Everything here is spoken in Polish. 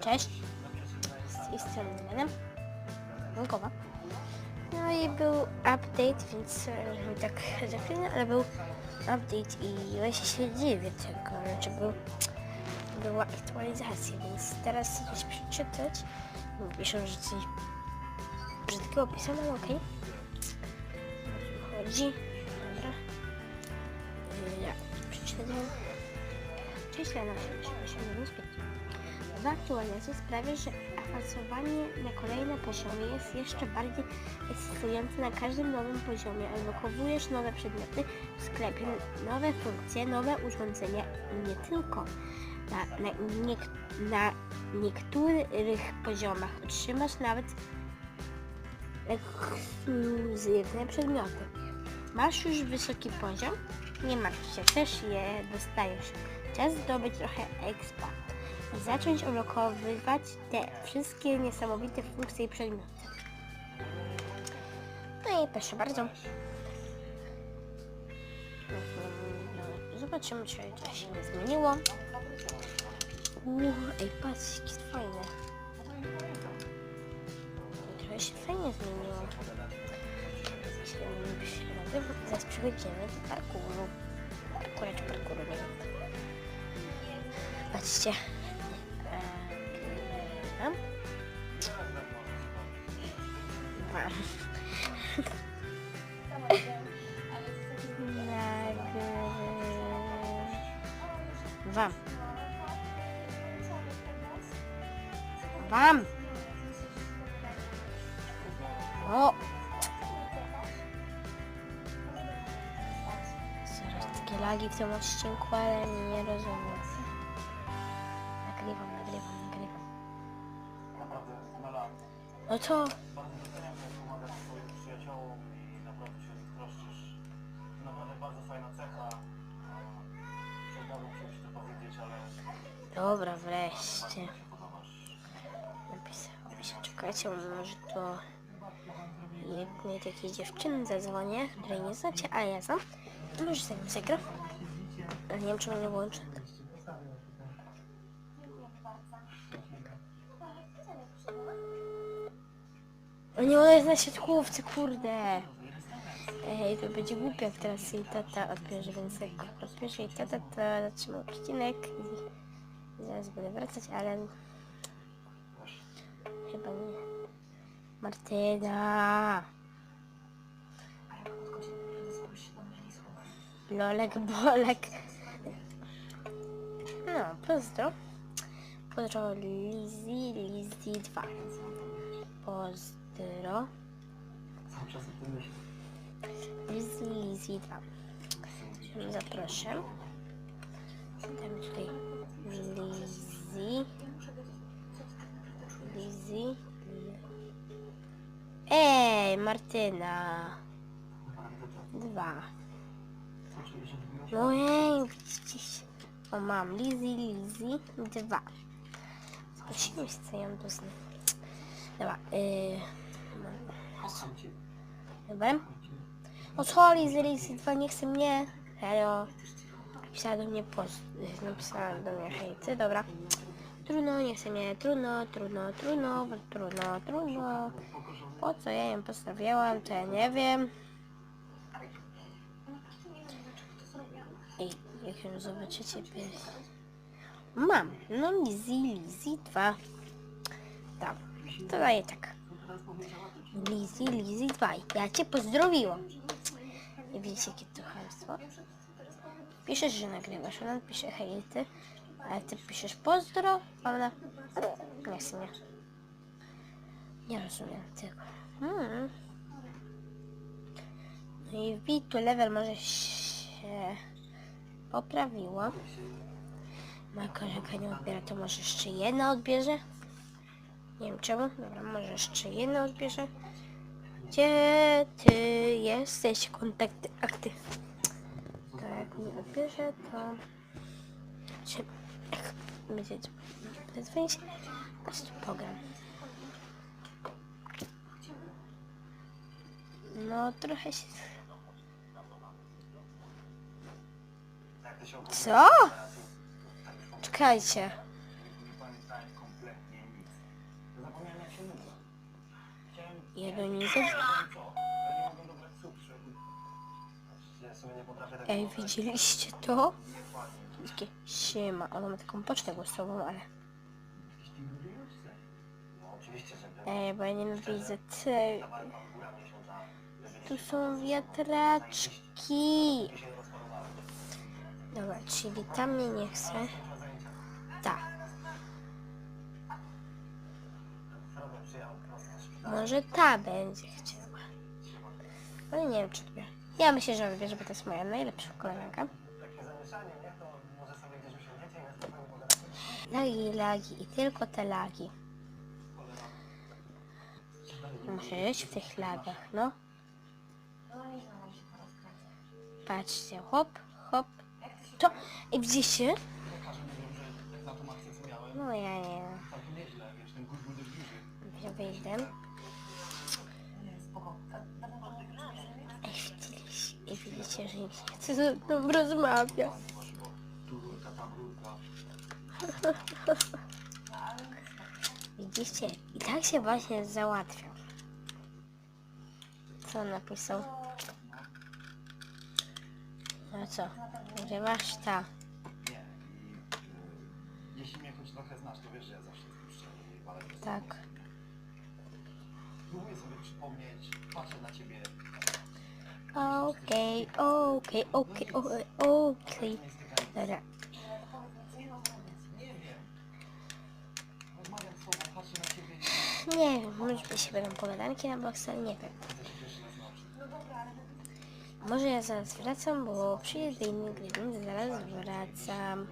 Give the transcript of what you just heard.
Cześć. Z tej strony. No i był update, więc e, tak za chwilę, ale był update i ja się dziwię tego, że był, była aktualizacja, więc teraz coś przeczytać. Piszą, że coś brzydkiego pisane, ale okej. O co chodzi? Dobra. Ja przeczytam. 85. Nowa aktualizacja sprawia, że awansowanie na kolejne poziomy jest jeszcze bardziej ekscytujące na każdym nowym poziomie. Odblokowujesz nowe przedmioty w sklepie, nowe funkcje, nowe urządzenia i nie tylko. Na, na, na niektórych poziomach otrzymasz nawet ekskluzywne przedmioty. Masz już wysoki poziom? Nie martw się, też je dostajesz. Czas zdobyć trochę expa i zacząć odblokowywać te wszystkie niesamowite funkcje i przedmioty. No i proszę bardzo. Zobaczymy, czy coś się nie zmieniło. Uuu, ej, patrz, jakie fajne. Trochę się fajnie zmieniło. Zaraz przechodzimy do parkuru. Parkura parkuru, nie wiem. Patrzcie. Nagrywam. Wam. Nagrywam. Wam. O! Zaraz takie lagi w tym odcinku, ale nie rozumiem. No to... bardzo doceniam, jak pomagasz swoim przyjaciołom i naprawdę się o nich troszczysz. Naprawdę bardzo fajna cecha. Przegadzam się ci to powiedzieć, ale Dobra, wreszcie. mi się. Czekajcie, może to jednej takiej dziewczyny zadzwonię, której nie znacie, ale ja znam. Może sobie zagra. Ale nie wiem, czy mnie włączy. O nie, ona jest na siatkówce, kurde. Ej, to będzie głupio, jak teraz jej tata odbierze, więc jak odbierze jej tata, to zatrzymam odcinek i zaraz będę wracać, ale chyba nie. Martyna! Lolek, bolek. No, pozdro. Pozdro Lizzy, Lizzy 2. Pozdro. Cały czas o tym myślę. Lizzy, Lizzy 2. Ją Zapraszam. Damy tutaj Lizzy. Lizzy. Ej, Martyna. Dwa. No ej, gdzieś. O, mam Lizzy, Lizzy. Dwa. Zgłosimy się, co ją snu. Dobra, yy... Dobra. O co Lizzy, Lizzy 2 nie chce mnie? Hello. Napisała do mnie post, napisała do mnie hejty, dobra. Trudno, nie chce mnie, trudno, trudno, trudno, trudno, trudno. Po co ja ją postawiałam, to ja nie wiem. Ej, jak ją zobaczycie, pies. Mam, no Lizzy, Lizzy 2. Dobra, to daję tak. Lizzy, Lizzy 2. Ja cię pozdrowiłam. I widzicie, jakie to chamstwo? Piszesz, że nagrywasz, ona pisze hej ty, ale ty piszesz pozdro, a nie chce. Nie rozumiem tego. Hmm. No i wbij tu level może się poprawiło. Moja koleżanka nie odbiera, to może jeszcze jedna odbierze? Nie wiem czemu. Dobra, może jeszcze jedna odbierze. Gdzie ty jesteś? Kontakty, akty. To jak nie odbierze, to... Jak będzie zadzwonić, to tu pogram. No, trochę się... Się Co? Czekajcie. Potrafię tego Ej, widzieliście to? Takie siema. Ona ma taką pocztę głosową, ale... Ty. Ej, bo ja nienawidzę żeby Tu są wiatraczki. Dobra, czyli tam mnie nie chce. Może ta będzie chciała. Ale nie wiem, czy to... Ja myślę, że wybierze, bo to jest moja najlepsza koleżanka. Lagi, lagi i tylko te lagi. Muszę żyć w tych lagach, no. Patrzcie, hop, hop. To, i widzicie? No ja nie całkiem nieźle, wiesz, ten gurgur jest duży. wiem. Ja wyjdę. I widzicie, że nie chcę ze mną rozmawiać. Widzicie? I tak się właśnie załatwia. Co on napisał? No co? Używasz ta. Nie, jeśli mnie choć trochę znasz, to wiesz, że ja zawsze jestem szczery i walę Tak. Próbuję sobie przypomnieć, patrzę na ciebie. Okej, okej, okej, okej, okej. Stykamy. Dobra. Nie wiem. Rozmawiam z tobą, patrzę na ciebie i Nie wiem, może się będą pogadanki na boksa, nie wiem. widzę się pierwszy raz na oczy. Może ja zaraz wracam, bo przyjedę do innej gry, więc zaraz wracam.